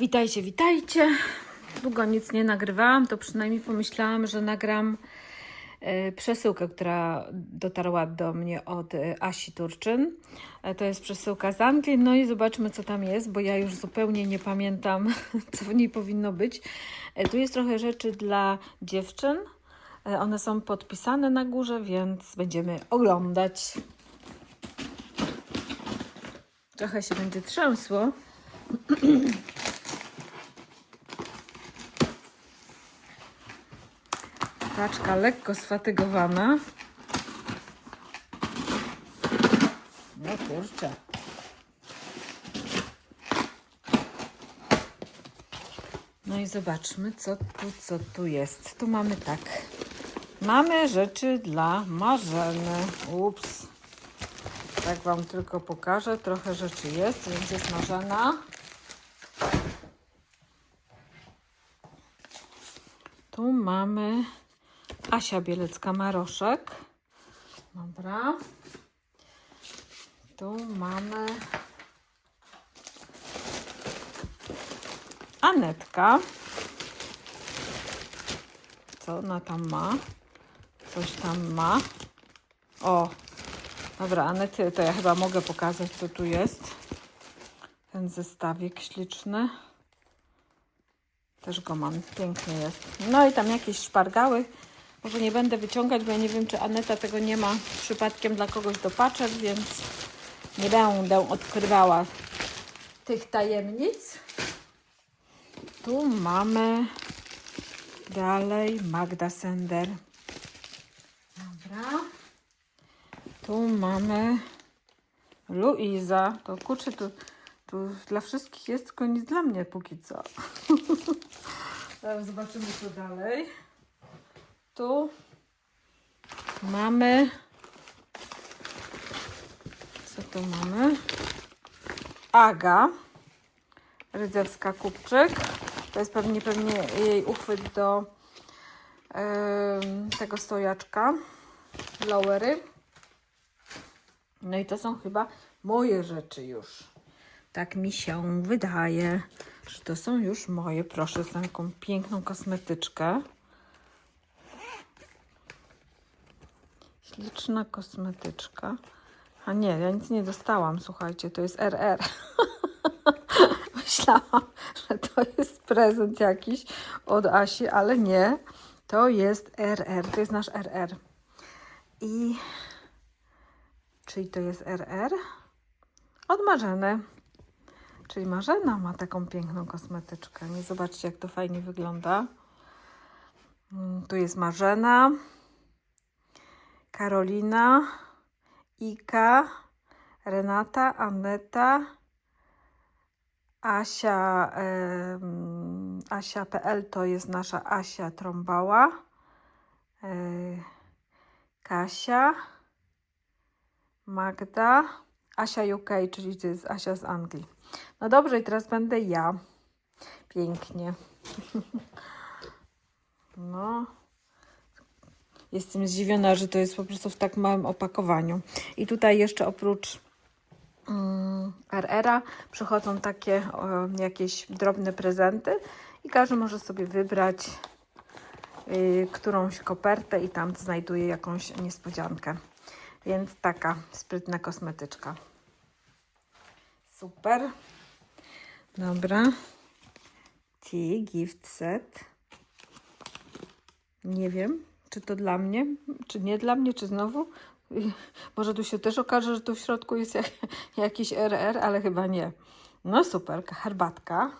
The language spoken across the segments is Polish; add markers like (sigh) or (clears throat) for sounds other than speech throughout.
Witajcie, witajcie. Długo nic nie nagrywałam, to przynajmniej pomyślałam, że nagram e, przesyłkę, która dotarła do mnie od e, Asi Turczyn. E, To jest przesyłka z Anglii, no i zobaczmy, co tam jest, bo ja już zupełnie nie pamiętam, (laughs) co w niej powinno być. Tu jest trochę rzeczy dla dziewczyn. One są podpisane na górze, więc będziemy oglądać. Trochę się będzie trzęsło. (clears throat) Paczka lekko sfatygowana. No kurczę. No i zobaczmy, co tu, co tu jest. Tu mamy tak. Mamy rzeczy dla Marzeny. Ups. Tak Wam tylko pokażę. Trochę rzeczy jest, więc jest Marzena. Tu mamy Asia Bielecka-Maroszek. Dobra. Tu mamy Anetka. Co ona tam ma? Coś tam ma. O, dobra, Anety, to ja chyba mogę pokazać, co tu jest. Ten zestawik śliczny. Też go mam, piękny jest. No i tam jakieś szpargały. Może nie będę wyciągać, bo ja nie wiem, czy Aneta tego nie ma przypadkiem dla kogoś do paczek, więc nie będę odkrywała tych tajemnic. Tu mamy dalej Magda Sender. Dobra. Tu mamy Luiza. To kurczę, tu, tu dla wszystkich jest, tylko nic dla mnie póki co. (laughs) Zobaczymy co dalej. Tu mamy. Co tu mamy? Aga. Rydzewska Kupczyk. To jest pewnie, pewnie jej uchwyt do em, tego stojaczka. Lowery. No i to są chyba moje rzeczy już. Tak mi się wydaje, że to są już moje. Proszę, za taką piękną kosmetyczkę. Śliczna kosmetyczka. A nie, ja nic nie dostałam, słuchajcie, to jest RR. (laughs) Myślałam, że to jest prezent jakiś od Asi, ale nie. To jest RR, to jest nasz RR. I czyli to jest RR? Od Marzeny. Czyli Marzena ma taką piękną kosmetyczkę. Nie zobaczcie, jak to fajnie wygląda. Mm, Tu jest Marzena, Karolina, Ika, Renata, Aneta, Asia, em, Asia.pl to jest nasza Asia Trąbała, e, Kasia, Magda, Asia UK, czyli to jest Asia z Anglii. No dobrze, i teraz będę ja. Pięknie. (laughs) No. Jestem zdziwiona, że to jest po prostu w tak małym opakowaniu. I tutaj jeszcze oprócz mm, RR-a przychodzą takie jakieś drobne prezenty i każdy może sobie wybrać y, którąś kopertę i tam znajduje jakąś niespodziankę. Więc taka sprytna kosmetyczka. Super. Dobra. Tea gift set. Nie wiem, czy to dla mnie, czy nie dla mnie, czy znowu. Może tu się też okaże, że tu w środku jest jak, jakiś RR, ale chyba nie. No super, herbatka.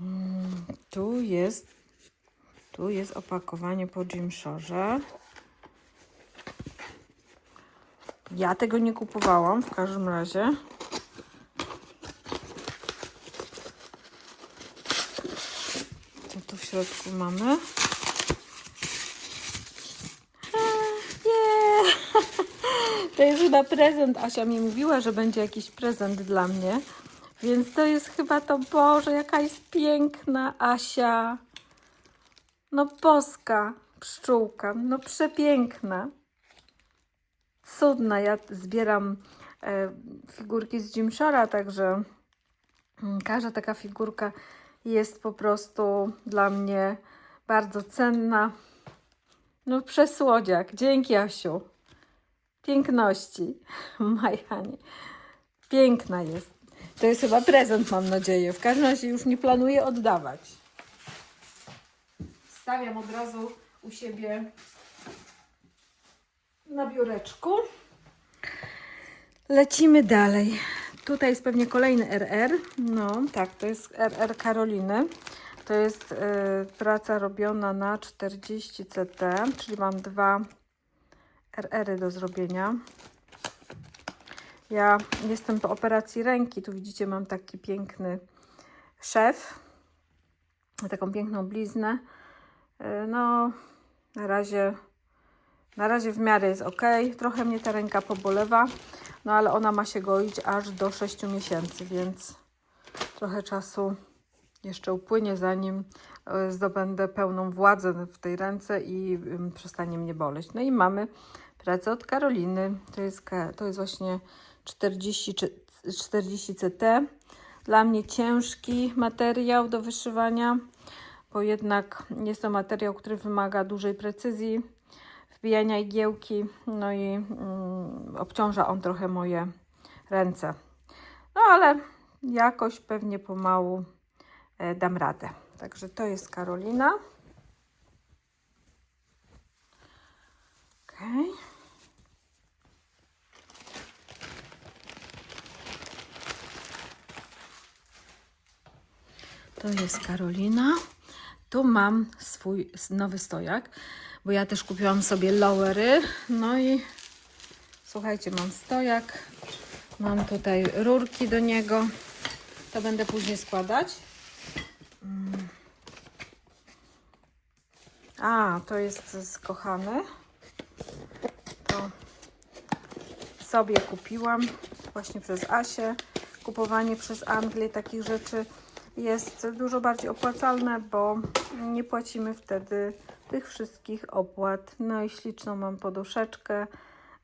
Mm, Tu jest, tu jest opakowanie po Gymshore. Ja tego nie kupowałam w każdym razie. Co tu w środku mamy? (laughs) (laughs) To jest chyba prezent. Asia mi mówiła, że będzie jakiś prezent dla mnie. Więc to jest chyba to, Boże, jaka jest piękna Asia. No boska pszczółka, no przepiękna. Cudna, ja zbieram e, figurki z Gymshara, także mm, każda taka figurka jest po prostu dla mnie bardzo cenna. No przesłodziak. Dzięki Asiu. Piękności. (laughs) Majanie. Piękna jest. To jest chyba prezent, mam nadzieję. W każdym razie już nie planuję oddawać. Stawiam od razu u siebie na biureczku. Lecimy dalej. Tutaj jest pewnie kolejny RR. No tak, to jest RR Karoliny. To jest e, praca robiona na 40 CT, czyli mam dwa RR-y do zrobienia. Ja jestem po operacji ręki. Tu widzicie, mam taki piękny szef. Taką piękną bliznę. E, No, na razie, na razie w miarę jest ok. Trochę mnie ta ręka pobolewa, no ale ona ma się goić aż do 6 miesięcy, więc trochę czasu jeszcze upłynie, zanim e, zdobędę pełną władzę w tej ręce i przestanie mnie boleć. No i mamy pracę od Karoliny. To jest, to jest właśnie 40, czy- 40 CT. Dla mnie ciężki materiał do wyszywania, bo jednak jest to materiał, który wymaga dużej precyzji, wbijania igiełki, no i mm, obciąża on trochę moje ręce. No ale jakoś pewnie pomału e, dam radę. Także to jest Karolina. Okej. To jest Karolina. Tu mam swój nowy stojak, bo ja też kupiłam sobie lowery. No i słuchajcie, mam stojak. Mam tutaj rurki do niego. To będę później składać. Mm. A, to jest skochany. To sobie kupiłam właśnie przez Asię. Kupowanie przez Anglię takich rzeczy jest dużo bardziej opłacalne, bo nie płacimy wtedy tych wszystkich opłat. No i śliczną mam poduszeczkę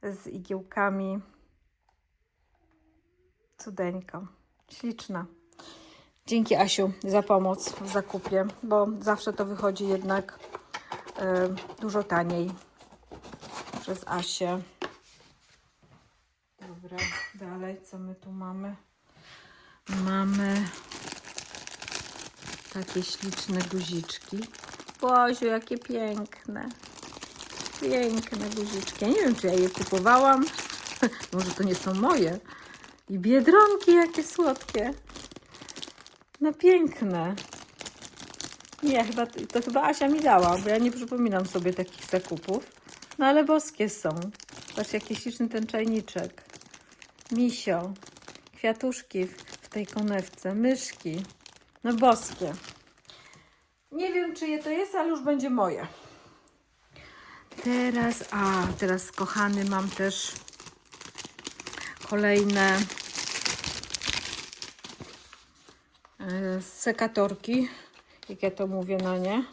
z igiełkami. Cudeńka. Śliczna. Dzięki Asiu za pomoc w zakupie, bo zawsze to wychodzi jednak e, dużo taniej przez Asię. Dobra, dalej co my tu mamy? Mamy takie śliczne guziczki. Boziu, jakie piękne. Piękne guziczki. Ja nie wiem, czy ja je kupowałam. (laughs) Może to nie są moje. I biedronki, jakie słodkie. No piękne. Nie, chyba, to chyba Asia mi dała, bo ja nie przypominam sobie takich zakupów. No ale boskie są. Patrz, jaki śliczny ten czajniczek. Misio. Kwiatuszki w, tej konewce. Myszki. No boskie. Nie wiem, czyje to jest, ale już będzie moje. Teraz, a teraz kochany mam też kolejne e, sekatorki, jak ja to mówię na nie.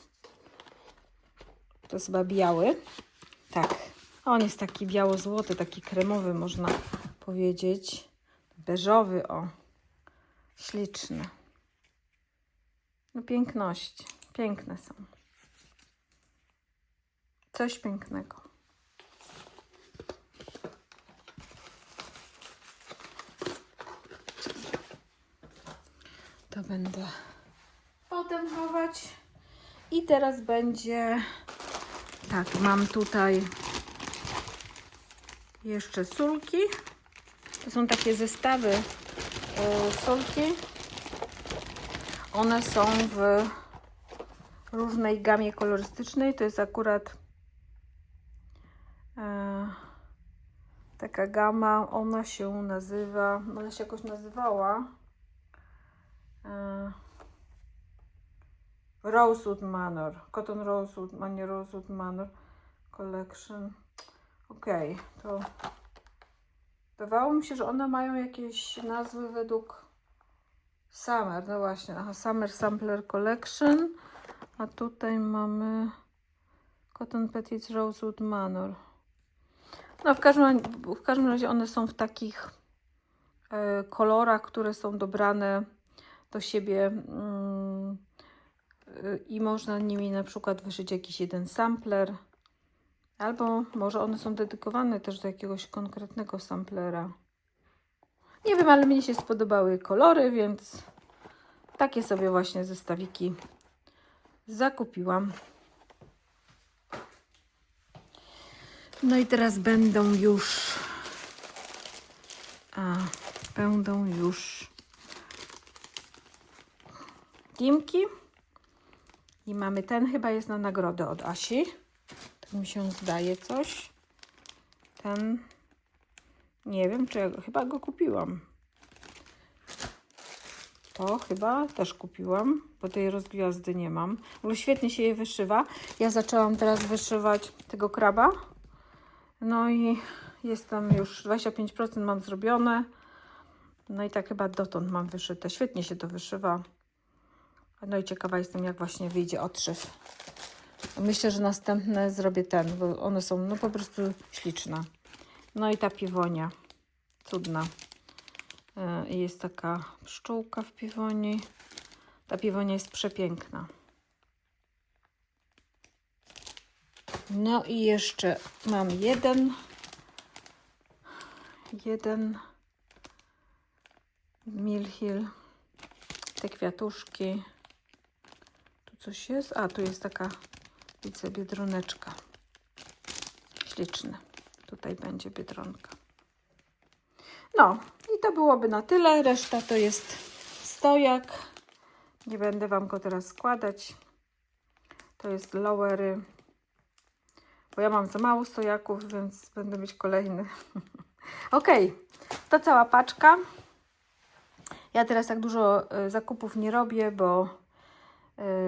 To jest chyba biały. Tak. On jest taki biało-złoty, taki kremowy, można powiedzieć. Beżowy, o. Śliczny. No piękności. Piękne są. Coś pięknego. To będę potem chować. I teraz będzie. Tak, mam tutaj jeszcze sulki. To są takie zestawy y, solki. One są w różnej gamie kolorystycznej. To jest akurat e, taka gama. Ona się nazywa, ona się jakoś nazywała e, Rosewood Manor. Cotton Rosewood, a nie Rosewood Manor Collection. Okej, to wydawało mi się, że one mają jakieś nazwy według Summer, no właśnie, aha, Summer Sampler Collection, a tutaj mamy Cotton Petits Rosewood Manor. No w każdym, w każdym razie one są w takich e, kolorach, które są dobrane do siebie mm, i można nimi na przykład wyszyć jakiś jeden sampler. Albo może one są dedykowane też do jakiegoś konkretnego samplera. Nie wiem, ale mnie się spodobały kolory, więc takie sobie właśnie zestawiki zakupiłam. No i teraz będą już. A, będą już dimki. I mamy ten chyba jest na nagrodę od Asi. Tak mi się zdaje coś. Ten. Nie wiem, czy ja go, chyba go kupiłam. To chyba też kupiłam, bo tej rozgwiazdy nie mam. Ogóle świetnie się je wyszywa. Ja zaczęłam teraz wyszywać tego kraba. No i jestem już 25% mam zrobione. No i tak chyba dotąd mam wyszyte. Świetnie się to wyszywa. No i ciekawa jestem, jak właśnie wyjdzie odszyw. Myślę, że następne zrobię ten, bo one są no po prostu śliczne. No i ta piwonia. Cudna. I Jest taka pszczółka w piwoni. Ta piwonia jest przepiękna. No i jeszcze mam jeden. Jeden Milhill. Te kwiatuszki. Tu coś jest? A, tu jest taka, widzę, biedroneczka. Śliczne. Tutaj będzie biedronka. No, to byłoby na tyle. Reszta to jest stojak. Nie będę Wam go teraz składać. To jest lowery. Bo ja mam za mało stojaków, więc będę mieć kolejny. (laughs) ok, to cała paczka. Ja teraz tak dużo y, zakupów nie robię, bo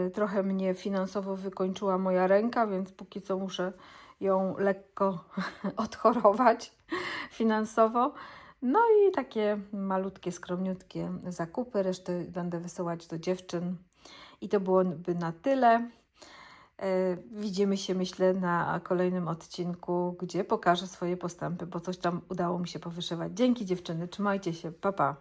y, trochę mnie finansowo wykończyła moja ręka, więc póki co muszę ją lekko (laughs) odchorować finansowo. No i takie malutkie, skromniutkie zakupy. Resztę będę wysyłać do dziewczyn. I to byłoby na tyle. E, Widzimy się, myślę, na kolejnym odcinku, gdzie pokażę swoje postępy, bo coś tam udało mi się powyszywać. Dzięki dziewczyny, trzymajcie się, pa pa.